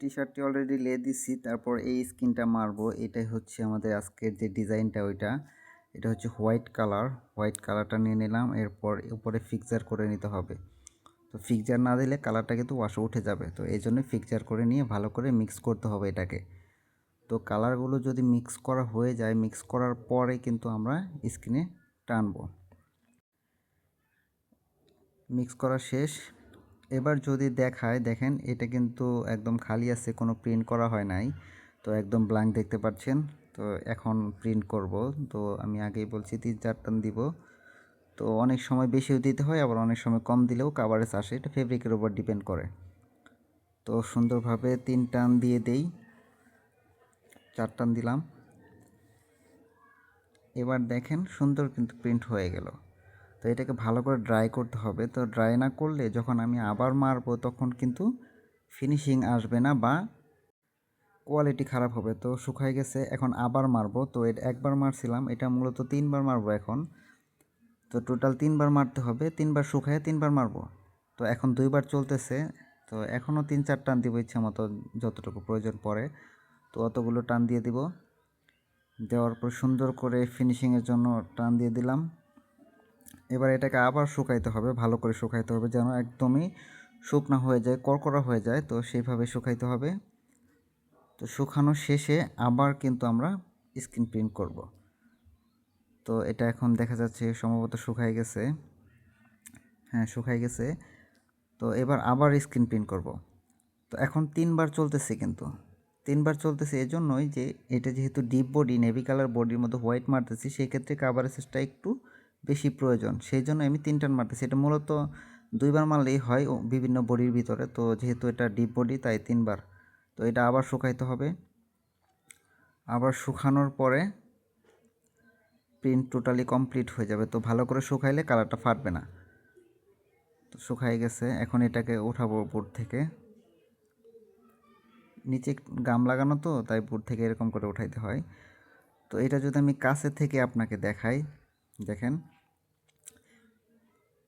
টি শার্টটি already লে দিছি, তারপর এই স্কিনটা মারবো। এটাই হচ্ছে আমাদের আজকের যে ডিজাইনটা ওইটা। এটা হচ্ছে হোয়াইট কালার। হোয়াইট কালারটা নিয়ে নিলাম, এরপর উপরে ফিক্সার করে নিতে হবে। তো ফিক্সার না দিলে কালারটা কিন্তু ওয়াশে উঠে যাবে। তো এই জন্য ফিক্সার করে নিয়ে ভালো করে মিক্স করতে হবে এটাকে। তো কালারগুলো যদি মিক্স করা হয়ে যায় মিক্স করার পরে কিন্তু আমরা স্কিনে টানবো। মিক্স করা শেষ। এবার যদি দেখায়, দেখেন এটা কিন্তু একদম খালি আছে, কোনো প্রিন্ট করা হয় নাই। তো একদম ব্ল্যাঙ্ক দেখতে পাচ্ছেন। তো এখন প্রিন্ট করব। তো আমি আগেই বলছি, তিন চার টান দিব। তো অনেক সময় বেশিও দিতে হয়, আবার অনেক সময় কম দিলেও কাভারেজ আসে। এটা ফেব্রিকের উপর ডিপেন্ড করে। তো সুন্দরভাবে তিন টান দিয়ে দেই। চার টান দিলাম। এবার দেখেন, সুন্দর কিন্তু প্রিন্ট হয়ে গেল। তো এটাকে ভালো করে ড্রাই করতে হবে। তো ড্রাই না করলে যখন আমি আবার মারবো তখন কিন্তু ফিনিশিং আসবে না বা কোয়ালিটি খারাপ হবে। তো শুকাই গেছে, এখন আবার মারবো। তো এটা একবার মারছিলাম, এটা মূলত তিনবার মারবো এখন। তো টোটাল তিনবার মারতে হবে, তিনবার শুকায়, তিনবার মারবো। তো এখন দুইবার চলতেছে, তো এখনও তিন চার টান দিব ইচ্ছা মতো যতটুকু প্রয়োজন পড়ে। তো অতগুলো টান দিয়ে দিব। দেওয়ার পর সুন্দর করে ফিনিশিংয়ের জন্য টান দিয়ে দিলাম। এবার এটাকে আবার শুকাইতে হবে, ভালো করে শুকাইতে হবে যেন একদমই শুকনো হয়ে যায়, কড়কড়া হয়ে যায়। তো সেইভাবে শুকাইতে হবে। তো শুকানো শেষে আবার কিন্তু আমরা স্ক্রিন প্রিন্ট করব। তো এটা এখন দেখা যাচ্ছে সম্ভবত শুকাই গেছে। হ্যাঁ শুকাই গেছে। তো এবার আবার স্ক্রিন প্রিন্ট করব। তো এখন তিনবার চলতেছে কিন্তু। তিনবার চলতেছে এজন্যই যে এটা যেহেতু ডিপ বডি নেভি কালার বডির মধ্যে হোয়াইট মারতেছি সেই ক্ষেত্রে কাভারেজটা একটু বেশি প্রয়োজন। সেই জন্য আমি তিন টান মারতেছি। এটা মূলত দুইবার মারলেই হয় বিভিন্ন বডির ভিতরে। তো যেহেতু এটা ডিপ বডি তাই তিনবার। তো এটা আবার শুকাইতে হবে। আবার শুকানোর পরে প্রিন্ট টোটালি কমপ্লিট হয়ে যাবে। তো ভালো করে শুকাইলে কালারটা ফাটবে না। তো শুকাই গেছে। এখন এটাকে ওঠাবো বোর্ড থেকে। নিচে গাম লাগানো তো, তাই বোর্ড থেকে এরকম করে উঠাইতে হয়। তো এটা যদি আমি কাছে থেকে আপনাকে দেখাই দেখেন।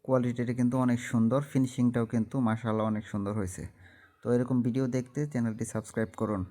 কোয়ালিটিটা কিন্তু অনেক সুন্দর ফিনিশিংটাও কিন্তু মাসাল্লাহ অনেক সুন্দর হয়েছে। তো এরকম ভিডিও দেখতে চ্যানেলটি সাবস্ক্রাইব করুন।